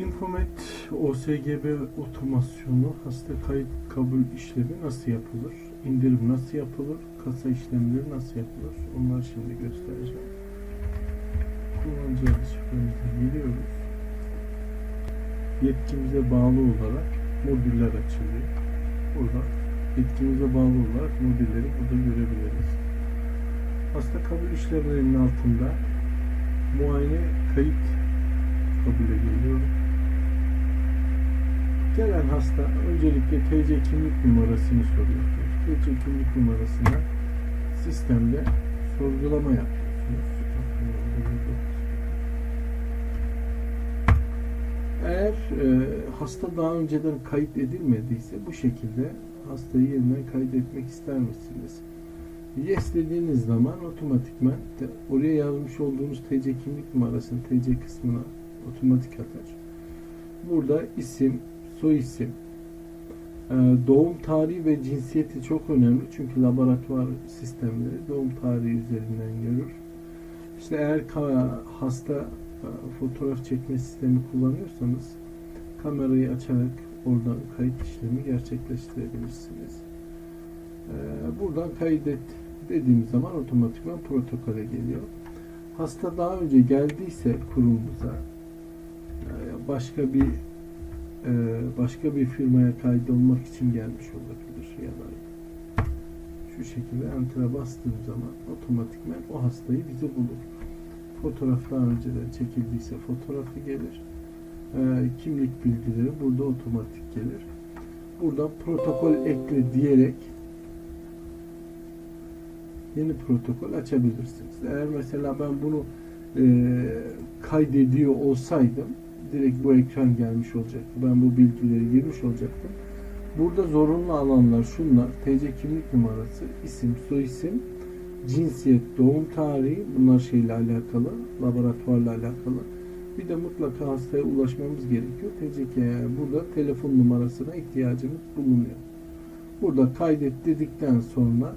Infomet OSGB otomasyonu hasta kayıt kabul işlemi nasıl yapılır? İndirim nasıl yapılır? Kasa işlemleri nasıl yapılır? Onları şimdi göstereceğim. Kullanıcı adı şifremize giriyoruz. Yetkimize bağlı olarak modüller açılıyor. Burada yetkimize bağlı olarak modülleri burada görebiliriz. Hasta kabul işlemlerinin altında muayene kayıt kabule geliyorum. Gelen hasta öncelikle TC kimlik numarasını soruyor. TC kimlik numarasına sistemde sorgulama yapıyorsunuz. Eğer e, hasta daha önceden kayıt edilmediyse bu şekilde hastayı yeniden kaydetmek ister misiniz? Yes dediğiniz zaman otomatikman de oraya yazmış olduğunuz TC kimlik numarasını TC kısmına otomatik atar. Burada isim, soy isim, e, doğum tarihi ve cinsiyeti çok önemli çünkü laboratuvar sistemleri doğum tarihi üzerinden görür. İşte eğer hasta e, fotoğraf çekme sistemi kullanıyorsanız kamerayı açarak oradan kayıt işlemi gerçekleştirebilirsiniz. E, Buradan kaydet dediğimiz zaman otomatikman protokole geliyor. Hasta daha önce geldiyse kurumumuza e, başka bir başka bir firmaya kaydolmak için gelmiş olabilir ya da şu şekilde enter'a bastığım zaman otomatikman o hastayı bize bulur. Fotoğraf daha önceden çekildiyse fotoğrafı gelir. E, kimlik bilgileri burada otomatik gelir. Buradan protokol ekle diyerek yeni protokol açabilirsiniz. Eğer mesela ben bunu e, kaydediyor olsaydım direkt bu ekran gelmiş olacaktı. Ben bu bilgileri girmiş olacaktım. Burada zorunlu alanlar şunlar. TC kimlik numarası, isim, soyisim, cinsiyet, doğum tarihi bunlar şeyle alakalı, laboratuvarla alakalı. Bir de mutlaka hastaya ulaşmamız gerekiyor. TC burada telefon numarasına ihtiyacımız bulunuyor. Burada kaydet dedikten sonra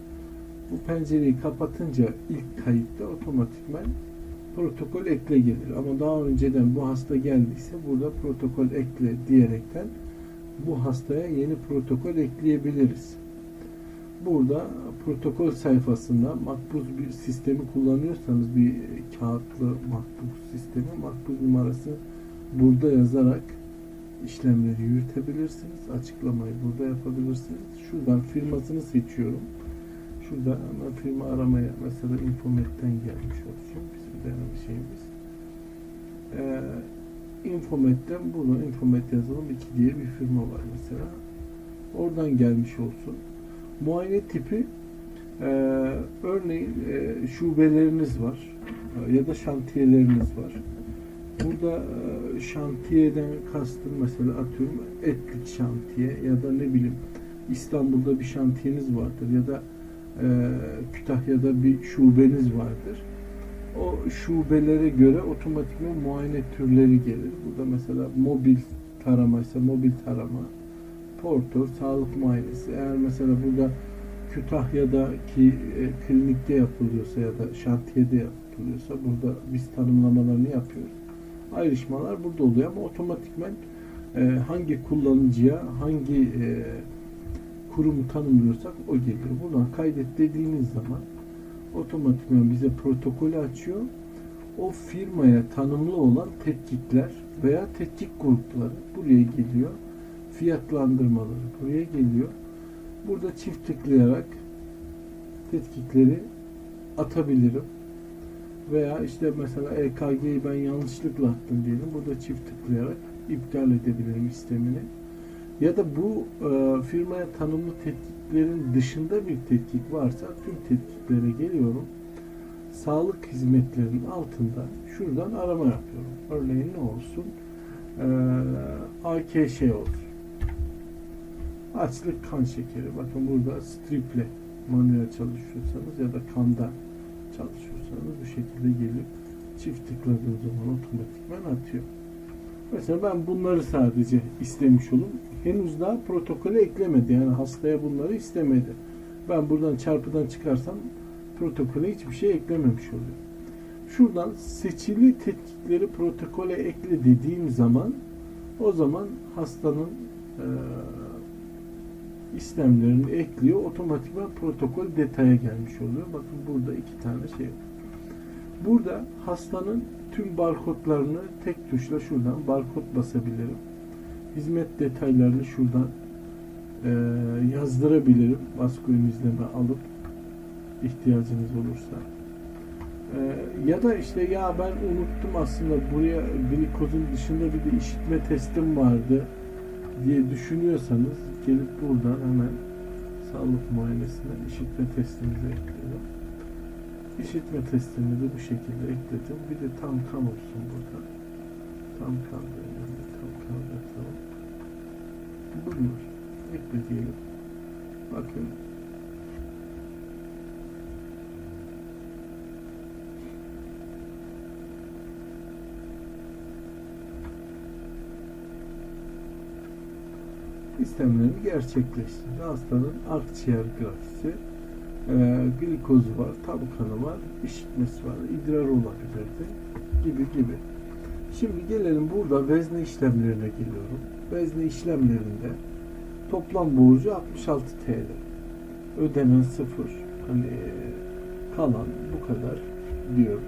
bu pencereyi kapatınca ilk kayıtta otomatikman protokol ekle gelir. Ama daha önceden bu hasta geldiyse burada protokol ekle diyerekten bu hastaya yeni protokol ekleyebiliriz. Burada protokol sayfasında makbuz bir sistemi kullanıyorsanız bir kağıtlı makbuz sistemi makbuz numarası burada yazarak işlemleri yürütebilirsiniz. Açıklamayı burada yapabilirsiniz. Şuradan firmasını seçiyorum. Şurada firma aramaya mesela Infomet'ten gelmiş olsun. Yani şeyimiz. Ee, Infomet'ten bunu Infomet yazılım 2 diye bir firma var mesela. Oradan gelmiş olsun. Muayene tipi e, örneğin e, şubeleriniz var e, ya da şantiyeleriniz var. Burada e, şantiyeden kastım mesela atıyorum etlik şantiye ya da ne bileyim İstanbul'da bir şantiyeniz vardır ya da e, Kütahya'da bir şubeniz vardır. O şubelere göre otomatikman muayene türleri gelir. Burada mesela mobil tarama ise mobil tarama, portor, sağlık muayenesi. Eğer mesela burada Kütahya'daki e, klinikte yapılıyorsa ya da şantiyede yapılıyorsa burada biz tanımlamalarını yapıyoruz. Ayrışmalar burada oluyor ama otomatikman e, hangi kullanıcıya hangi e, kurumu tanımlıyorsak o geliyor. Buradan kaydet dediğimiz zaman otomatikman bize protokolü açıyor. O firmaya tanımlı olan tetkikler veya tetkik grupları buraya geliyor. Fiyatlandırmaları buraya geliyor. Burada çift tıklayarak tetkikleri atabilirim. Veya işte mesela EKG'yi ben yanlışlıkla attım diyelim. Burada çift tıklayarak iptal edebilirim istemini. Ya da bu e, firmaya tanımlı tetkiklerin dışında bir tetkik varsa tüm tetkiklere geliyorum. Sağlık hizmetlerinin altında şuradan arama yapıyorum. Örneğin ne olsun? E, AKŞ olsun. Açlık kan şekeri. Bakın burada striple manuel çalışıyorsanız ya da kanda çalışıyorsanız bu şekilde gelip çift tıkladığım zaman otomatikman atıyor. Mesela ben bunları sadece istemiş olum. Henüz daha protokole eklemedi. Yani hastaya bunları istemedi. Ben buradan çarpıdan çıkarsam protokole hiçbir şey eklememiş oluyor. Şuradan seçili tetkikleri protokole ekle dediğim zaman O zaman hastanın e, işlemlerini ekliyor. Otomatikman protokol detaya gelmiş oluyor. Bakın burada iki tane şey var. Burada hastanın tüm barkodlarını tek tuşla şuradan barkod basabilirim. Hizmet detaylarını şuradan e, yazdırabilirim. Baskülün izleme alıp ihtiyacınız olursa. E, ya da işte ya ben unuttum aslında buraya glikozun dışında bir de işitme testim vardı diye düşünüyorsanız gelip buradan hemen sağlık muayenesinden işitme testimizi ekliyorum. İşitme testini de bu şekilde ekledim. Bir de tam kan olsun burada. Tam kan da önemli. Tam kan da tamam. Bunlar. Ekle diyelim. Bakın. işlemlerini gerçekleştirdi. Hastanın akciğer grafisi, e, glikozu var, tabu kanı var, işitmesi var, idrar olabilirdi gibi gibi. Şimdi gelelim burada vezne işlemlerine geliyorum. Vezne işlemlerinde toplam borcu 66 TL. Ödenen sıfır. Hani e, kalan bu kadar diyoruz.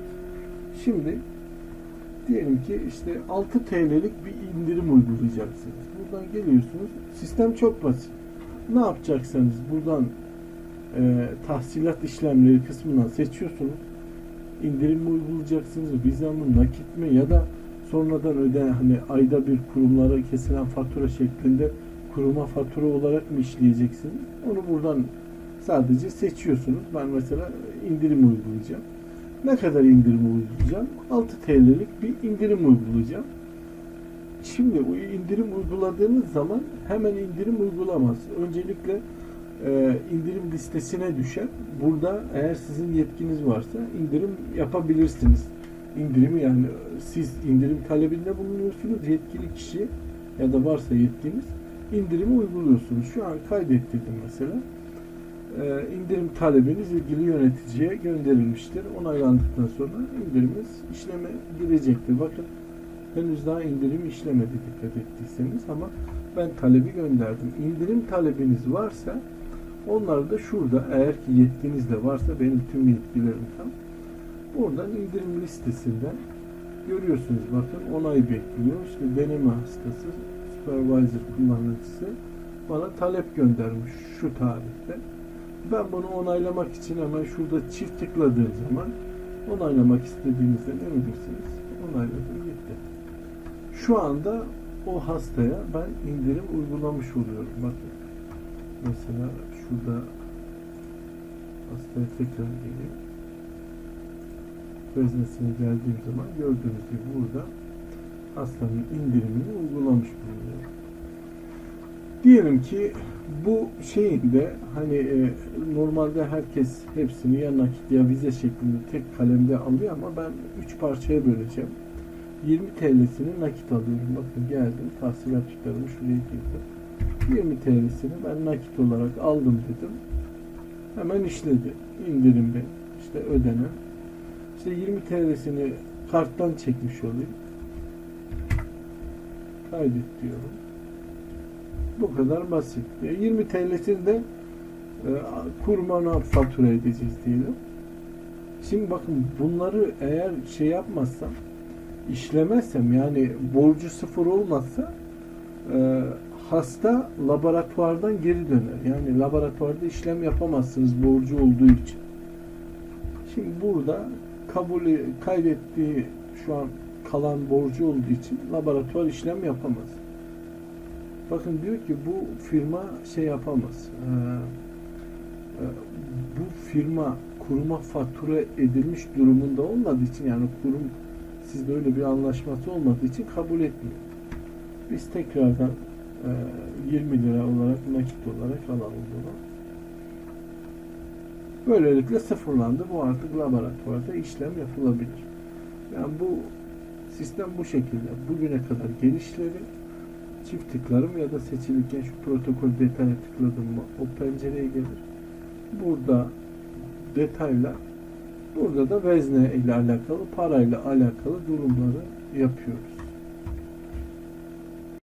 Şimdi diyelim ki işte 6 TL'lik bir indirim uygulayacaksınız. Buradan geliyorsunuz. Sistem çok basit. Ne yapacaksanız buradan e, tahsilat işlemleri kısmından seçiyorsunuz. İndirim mi uygulayacaksınız, viza mı, nakit mi ya da sonradan öden hani ayda bir kurumlara kesilen fatura şeklinde kuruma fatura olarak mı işleyeceksiniz? Onu buradan sadece seçiyorsunuz. Ben mesela indirim uygulayacağım. Ne kadar indirim uygulayacağım? 6 TL'lik bir indirim uygulayacağım. Şimdi bu indirim uyguladığınız zaman hemen indirim uygulamaz. Öncelikle indirim listesine düşer. Burada eğer sizin yetkiniz varsa indirim yapabilirsiniz. İndirimi yani siz indirim talebinde bulunuyorsunuz. Yetkili kişi ya da varsa yetkiniz indirimi uyguluyorsunuz. Şu an kaydettirdim mesela. E, indirim talebiniz ilgili yöneticiye gönderilmiştir. Onaylandıktan sonra indiriminiz işleme girecektir. Bakın henüz daha indirim işlemedi dikkat ettiyseniz ama ben talebi gönderdim. İndirim talebiniz varsa onları da şurada eğer ki yetkiniz de varsa benim tüm yetkilerim tam. Buradan indirim listesinden görüyorsunuz bakın onay bekliyor. İşte deneme hastası, supervisor kullanıcısı bana talep göndermiş şu tarihte. Ben bunu onaylamak için hemen şurada çift tıkladığım zaman onaylamak istediğinizde ne bilirsiniz? Onayladım gitti. Şu anda o hastaya ben indirim uygulamış oluyorum. Bakın. Mesela şurada hastaya tekrar geleyim. Veznesine geldiğim zaman gördüğünüz gibi burada hastanın indirimini uygulamış bulunuyorum. Diyelim ki bu şeyin de hani e, normalde herkes hepsini ya nakit ya vize şeklinde tek kalemde alıyor ama ben 3 parçaya böleceğim. 20 TL'sini nakit alıyorum. Bakın geldim tahsilat tutarımı şuraya girdim. 20 TL'sini ben nakit olarak aldım dedim. Hemen işledi. İndirimde işte ödenen. İşte 20 TL'sini karttan çekmiş olayım. Kaydet diyorum. Bu kadar basit. E, 20 TL'sini de e, kurmana fatura edeceğiz diyelim. Şimdi bakın bunları eğer şey yapmazsam işlemezsem yani borcu sıfır olmazsa e, hasta laboratuvardan geri döner. Yani laboratuvarda işlem yapamazsınız borcu olduğu için. Şimdi burada kabul kaydettiği şu an kalan borcu olduğu için laboratuvar işlem yapamaz. Bakın diyor ki bu firma şey yapamaz. Ee, e, bu firma kuruma fatura edilmiş durumunda olmadığı için yani kurum sizde öyle bir anlaşması olmadığı için kabul etmiyor. Biz tekrardan 20 lira olarak nakit olarak alalım bunu. Böylelikle sıfırlandı. Bu artık laboratuvarda işlem yapılabilir. Yani bu sistem bu şekilde. Bugüne kadar gelişleri çift tıklarım ya da seçilirken şu protokol detaya tıkladım mı o pencereye gelir. Burada detayla burada da vezne ile alakalı parayla alakalı durumları yapıyoruz.